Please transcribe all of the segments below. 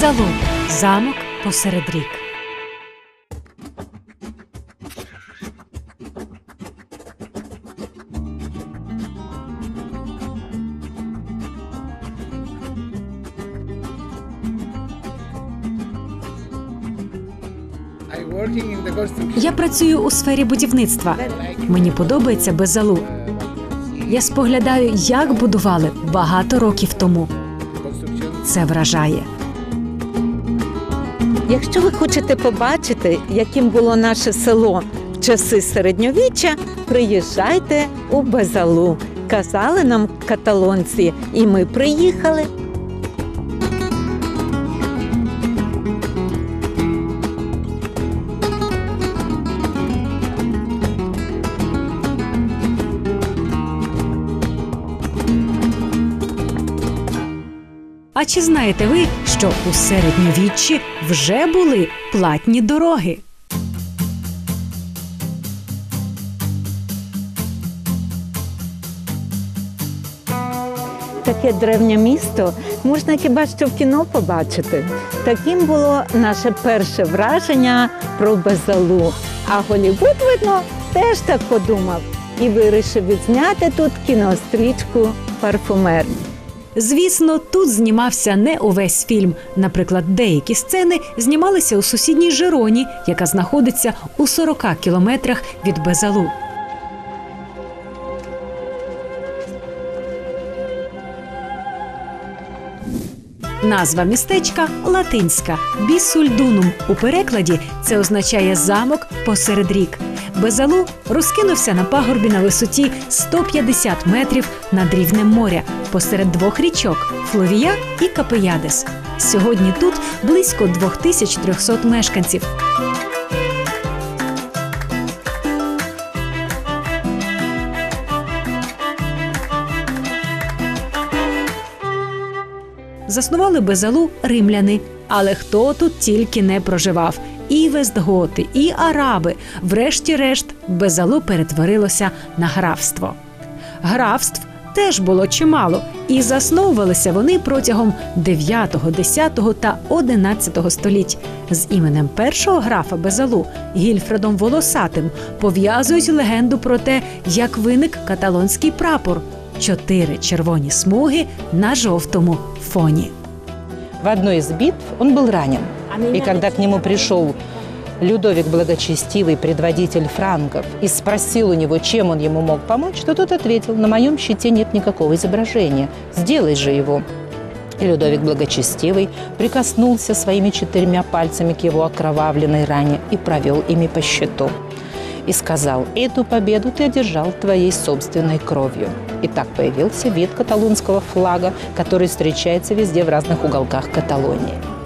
Безалу замок посеред рік. Я працюю у сфері будівництва. Мені подобається Безалу. Я споглядаю, як будували багато років тому. Це вражає. Якщо ви хочете побачити, яким було наше село в часи середньовіччя, приїжджайте у Базалу. Казали нам каталонці, і ми приїхали. Чи знаєте ви, що у середньовіччі вже були платні дороги? Таке древнє місто можна хіба що в кіно побачити. Таким було наше перше враження про Базалу. А Голівуд, видно, теж так подумав і вирішив відзняти тут кінострічку Парфумер. Звісно, тут знімався не увесь фільм. Наприклад, деякі сцени знімалися у сусідній Жироні, яка знаходиться у 40 кілометрах від Безалу. Назва містечка латинська бісульдунум. У перекладі це означає замок посеред рік. Безалу розкинувся на пагорбі на висоті 150 метрів над рівнем моря посеред двох річок Фловія і Капеядес. Сьогодні тут близько 2300 мешканців. Заснували Безалу римляни. Але хто тут тільки не проживав? І вестготи, і араби. Врешті-решт, Безалу перетворилося на графство. Графств теж було чимало, і засновувалися вони протягом 9, 10 та 11 століть. З іменем першого графа Безалу Гільфредом Волосатим пов'язують легенду про те, як виник каталонський прапор чотири червоні смуги на жовтому фоні. В одной из битв он был ранен. И когда к нему пришел Людовик Благочестивый, предводитель франков, и спросил у него, чем он ему мог помочь, то тот ответил, на моем щите нет никакого изображения, сделай же его. И Людовик Благочестивый прикоснулся своими четырьмя пальцами к его окровавленной ране и провел ими по щиту. И сказал, эту победу ты одержал твоей собственной кровью. И так появился вид каталонского флага, который встречается везде в разных уголках Каталонии.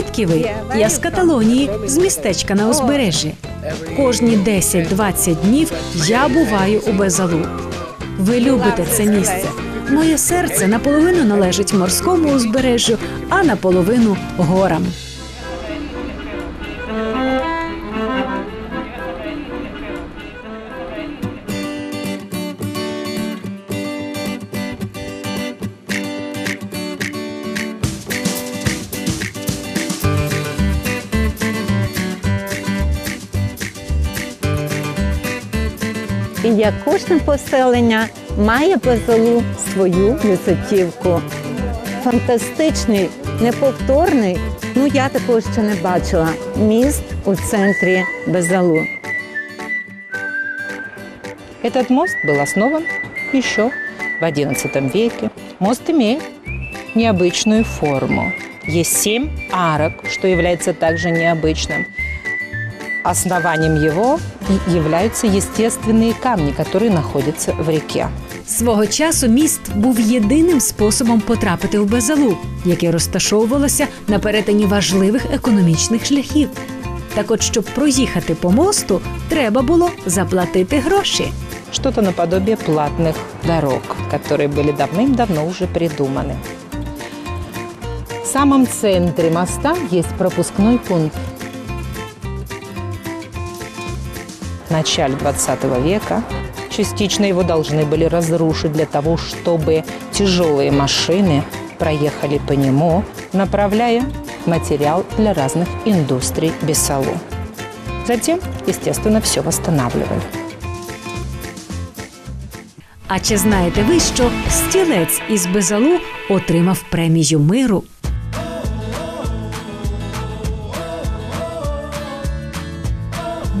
Звідки ви? Я з Каталонії, з містечка на узбережжі. Кожні 10-20 днів я буваю у Безалу. Ви любите це місце. Моє серце наполовину належить морському узбережжю, а наполовину горам. як кожне поселення має Базалу свою візитівку. Фантастичний, неповторний. Ну я такого ще не бачила. Міст у центрі Базалу. Этот мост был основан еще в XI веке. Мост имеет необычную форму. Есть семь арок, что является также необычным. Основанием его и- являются естественные камни, которые находятся в реке. Свого часу міст був єдиним способом потрапити в Безалу, яке розташовувалося на перетині важливих економічних шляхів. Так от, щоб проїхати по мосту, треба було заплатити гроші. что-то наподобие платных дорог, которые были давным-давно уже придуманы. В самом центре моста есть пропускной пункт. В начале 20 века частично его должны были разрушить для того, чтобы тяжелые машины проехали по нему, направляя материал для разных индустрий Бесалу. Затем, естественно, все восстанавливали. А чи знаєте ви, що стілець із Безалу отримав премію миру?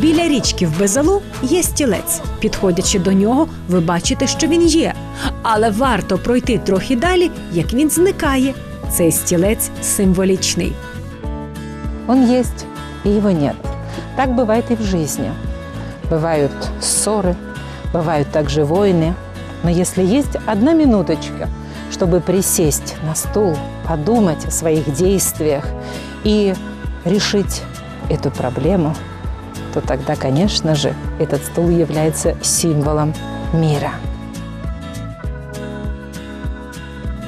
Біля річки в Безалу є стілець. Підходячи до нього, ви бачите, що він є. Але варто пройти трохи далі, як він зникає. Цей стілець символічний. Он есть, и его нет. Так бывает и в жизни. Бывают ссоры, бывают также войны. Но если есть одна минуточка, чтобы присесть на стул, подумать о своих действиях и решить эту проблему, то тогда, конечно же, этот стул является символом мира.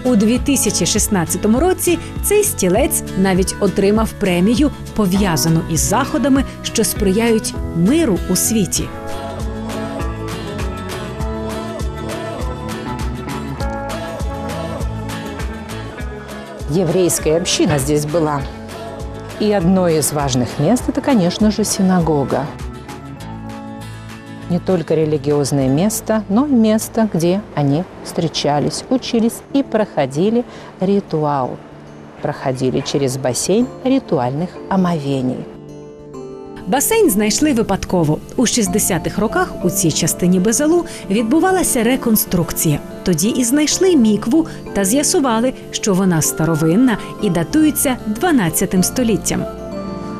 У 2016 році цей стілець навіть отримав премію, пов'язану із заходами, що сприяють миру у світі. еврейская община здесь была. И одно из важных мест – это, конечно же, синагога. Не только религиозное место, но и место, где они встречались, учились и проходили ритуал. Проходили через бассейн ритуальных омовений. Басейн знайшли випадково. У 60-х роках у цій частині Безалу відбувалася реконструкція. Тоді і знайшли мікву та з'ясували, що вона старовинна і датується 12 століттям.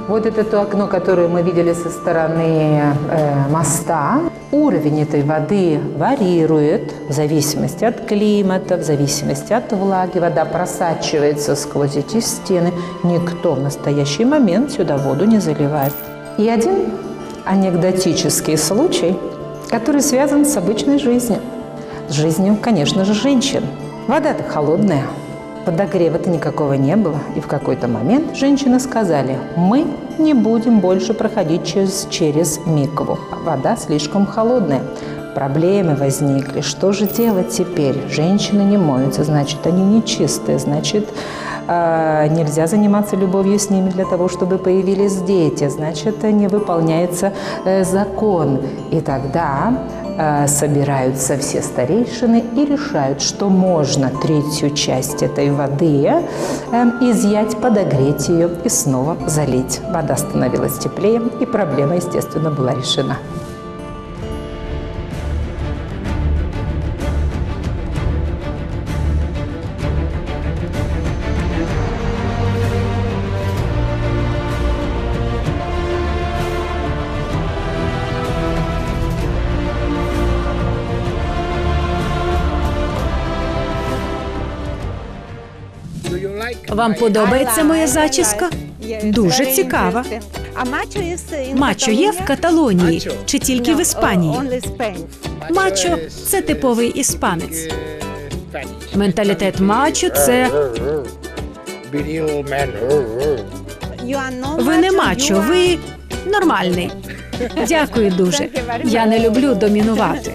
Вот это то окно, которое мы видели со стороны э, моста. Уровень этой воды варьирует в зависимости от климата, в зависимости от влаги. Вода просачивается сквозь эти стены. Никто в настоящий момент сюда воду не заливает. И один анекдотический случай, который связан с обычной жизнью. С жизнью, конечно же, женщин. Вода-то холодная. Подогрева-то никакого не было. И в какой-то момент женщины сказали, мы не будем больше проходить через, через микву. Вода слишком холодная. Проблемы возникли. Что же делать теперь? Женщины не моются, значит, они нечистые, значит, э, нельзя заниматься любовью с ними для того, чтобы появились дети, значит, не выполняется э, закон. И тогда собираются все старейшины и решают, что можно третью часть этой воды э, изъять, подогреть ее и снова залить. Вода становилась теплее, и проблема, естественно, была решена. Вам подобається моя зачіска? Дуже цікава. Мачо є в Каталонії чи тільки в Іспанії? Мачо це типовий іспанець. Менталітет мачо це ви не мачо, ви нормальний. Дякую дуже. Я не люблю домінувати.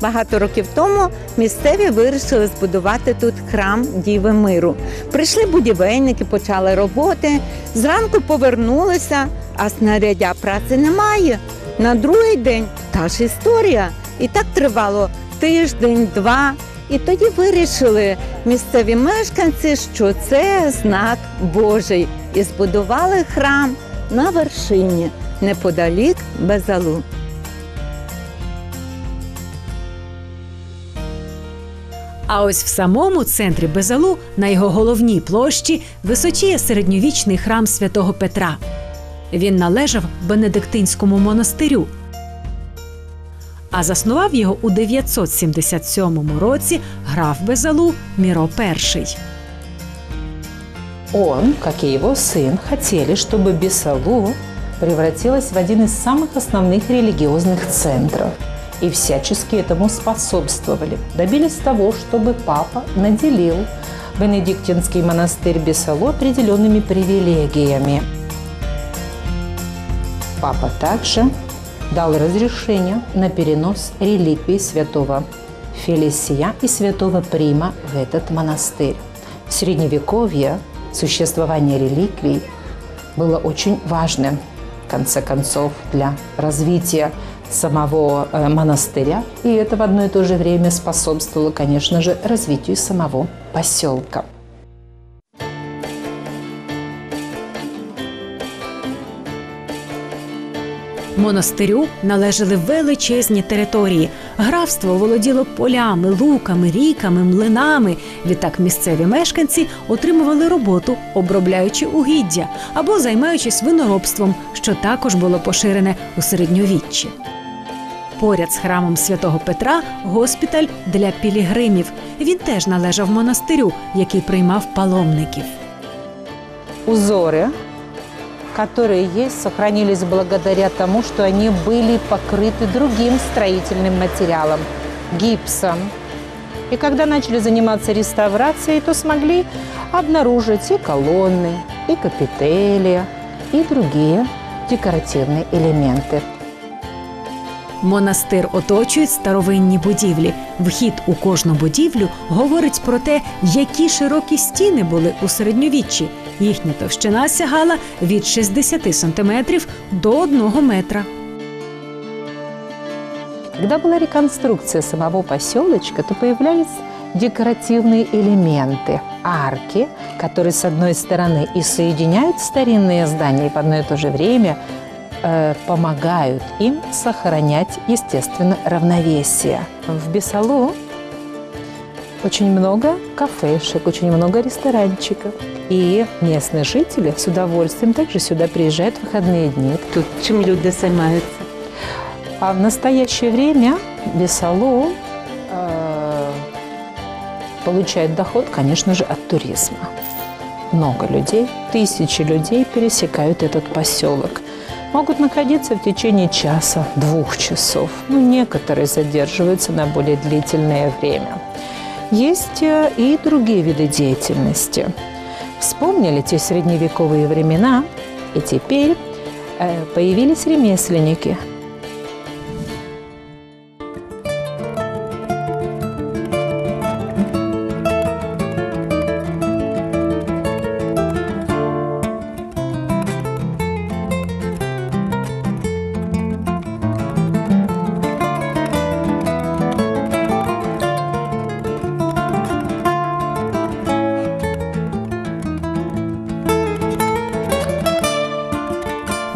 Багато років тому місцеві вирішили збудувати тут храм Діви Миру. Прийшли будівельники, почали роботи. Зранку повернулися, а снарядя праці немає. На другий день та ж історія. І так тривало тиждень, два. І тоді вирішили місцеві мешканці, що це знак Божий, і збудували храм на вершині неподалік Безалу. А ось в самому центрі Безалу, на його головній площі, височіє середньовічний храм святого Петра. Він належав Бенедиктинському монастирю. а заснував його у 977 році граф Безалу Міро І. Он, как и его сын, хотели, чтобы Бесалу превратилась в один из самых основных религиозных центров. И всячески этому способствовали. Добились того, чтобы папа наделил Бенедиктинский монастырь Бесалу определенными привилегиями. Папа также дал разрешение на перенос реликвий святого Фелисия и святого Прима в этот монастырь. В Средневековье существование реликвий было очень важным, в конце концов, для развития самого э, монастыря. И это в одно и то же время способствовало, конечно же, развитию самого поселка. Монастирю належали величезні території. Графство володіло полями, луками, ріками, млинами. Відтак місцеві мешканці отримували роботу, обробляючи угіддя або займаючись виноробством, що також було поширене у середньовіччі. Поряд з храмом святого Петра госпіталь для пілігримів. Він теж належав монастирю, який приймав паломників. Узоры, которые есть, сохранились благодаря тому, что они были покрыты другим строительным материалом – гипсом. И когда начали заниматься реставрацией, то смогли обнаружить и колонны, и капители, и другие декоративные элементы. Монастир оточують старовинні будівлі. Вхід у кожну будівлю говорить про те, які широкі стіни були у середньовіччі. Їхня товщина сягала від 60 сантиметрів до 1 метра. Когда была реконструкция самого поселочка, то появлялись декоративные элементы, арки, которые с одной стороны и соединяют старинные здания, и в одно и то же время э, помогают им сохранять, естественно, равновесие. В Бесалу очень много кафешек, очень много ресторанчиков. И местные жители с удовольствием также сюда приезжают в выходные дни. Тут чим люди займаються? А в настоящее время Бесалу э, получает доход, конечно же, от туризма. Много людей, тысячи людей пересекают этот поселок. Могут находиться в течение часа, двух часов. Ну, некоторые задерживаются на более длительное время. Есть э, и другие виды деятельности. Вспомнили те средневековые времена, и теперь э, появились ремесленники,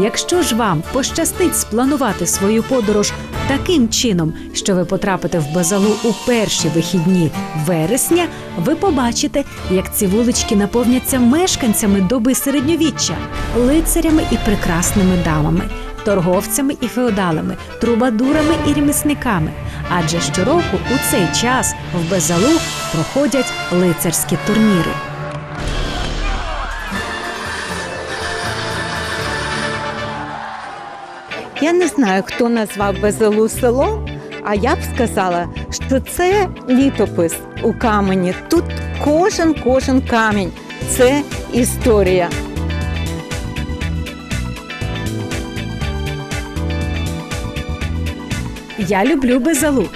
Якщо ж вам пощастить спланувати свою подорож таким чином, що ви потрапите в Базалу у перші вихідні вересня, ви побачите, як ці вулички наповняться мешканцями доби середньовіччя, лицарями і прекрасними дамами, торговцями і феодалами, трубадурами і ремісниками. Адже щороку у цей час в Безалу проходять лицарські турніри. Я не знаю, хто назвав Безелу село, а я б сказала, що це літопис у камені. Тут кожен кожен камінь це історія. Я люблю Безалу.